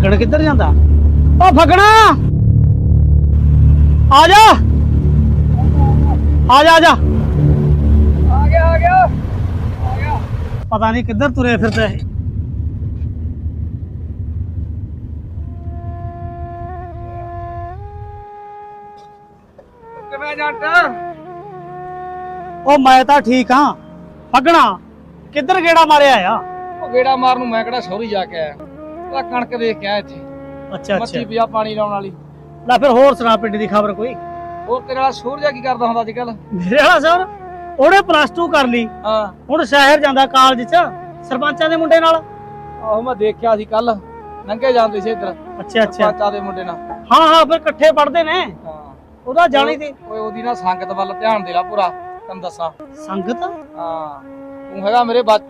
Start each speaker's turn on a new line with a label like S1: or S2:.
S1: ਫਗੜ ਕਿੱਧਰ ਜਾਂਦਾ? ਓ ਫਗਣਾ! ਆ ਜਾ! ਆ ਜਾ ਆ ਜਾ!
S2: ਆ ਗਿਆ ਆ ਗਿਆ। ਆ ਗਿਆ
S1: ਪਤਾ ਨਹੀਂ ਕਿੱਧਰ ਤੁਰੇ ਫਿਰਦੇ ਇਹ।
S2: ਕਿਵੇਂ ਜੱਟ?
S1: ਉਹ ਮੈਂ ਤਾਂ ਠੀਕ ਹਾਂ। ਫਗਣਾ ਕਿੱਧਰ ਗੇੜਾ ਮਾਰਿਆ ਆ?
S2: ਉਹ ਗੇੜਾ ਮਾਰਨ ਨੂੰ ਮੈਂ ਕਿਹੜਾ ਸੌਰੀ ਜਾ ਕੇ ਆਇਆ? ਉਹਦਾ ਕਣਕ ਵੇਖ ਕੇ ਆਇਆ ਇੱਥੇ।
S1: ਅੱਛਾ
S2: ਮੱਛੀ
S1: ਅੱਛਾ
S2: ਪਿਆ ਪਾਣੀ ਲਾਉਣ ਵਾਲੀ।
S1: ਲੈ ਫਿਰ ਹੋਰ ਸੁਣਾ ਪਿੰਡ ਦੀ ਖਬਰ ਕੋਈ?
S2: ਹੋਰ ਤੇਰੇ ਵਾਲਾ ਸੂਰਜਾ ਕੀ ਕਰਦਾ ਹੁੰਦਾ ਅੱਜ ਕੱਲ
S1: ਮੇਰੇ ਵਾਲਾ ਸਰ ਉਹਨੇ ਪਲੱਸ 2 ਕਰ ਲਈ।
S2: ਹਾਂ।
S1: ਹੁਣ ਸ਼ਹਿਰ ਜਾਂਦਾ ਕਾਲਜ ਚ ਸਰਪੰਚਾਂ ਦੇ ਮੁੰਡੇ ਨਾਲ?
S2: ਆਹੋ ਮੈਂ ਦੇਖਿਆ ਸੀ ਕੱਲ ਲੰਘੇ ਜਾਂਦੇ ਸੀ ਇੱਧਰ।
S1: ਅੱਛਾ ਅੱਛਾ।
S2: ਚਾਚਾ ਦੇ ਮੁੰਡੇ ਨਾਲ।
S1: ਹਾਂ ਹਾਂ ਫਿਰ ਇਕੱਠੇ ਪੜ੍ਹਦੇ ਨੇ।
S2: ਹਾਂ।
S1: ਉਹਦਾ ਜਾਣੀ ਦੀ
S2: ਓਏ ਉਹਦੀ ਨਾ ਸੰਗਤ ਵੱਲ ਧਿਆਨ ਦੇ ਲਾ ਪੂਰਾ। ਤੈਨੂੰ ਦੱਸਾਂ।
S1: ਸੰਗਤ?
S2: ਹਾਂ। ਤੂੰ ਹੈਗਾ ਮੇਰੇ ਬਚਪਨ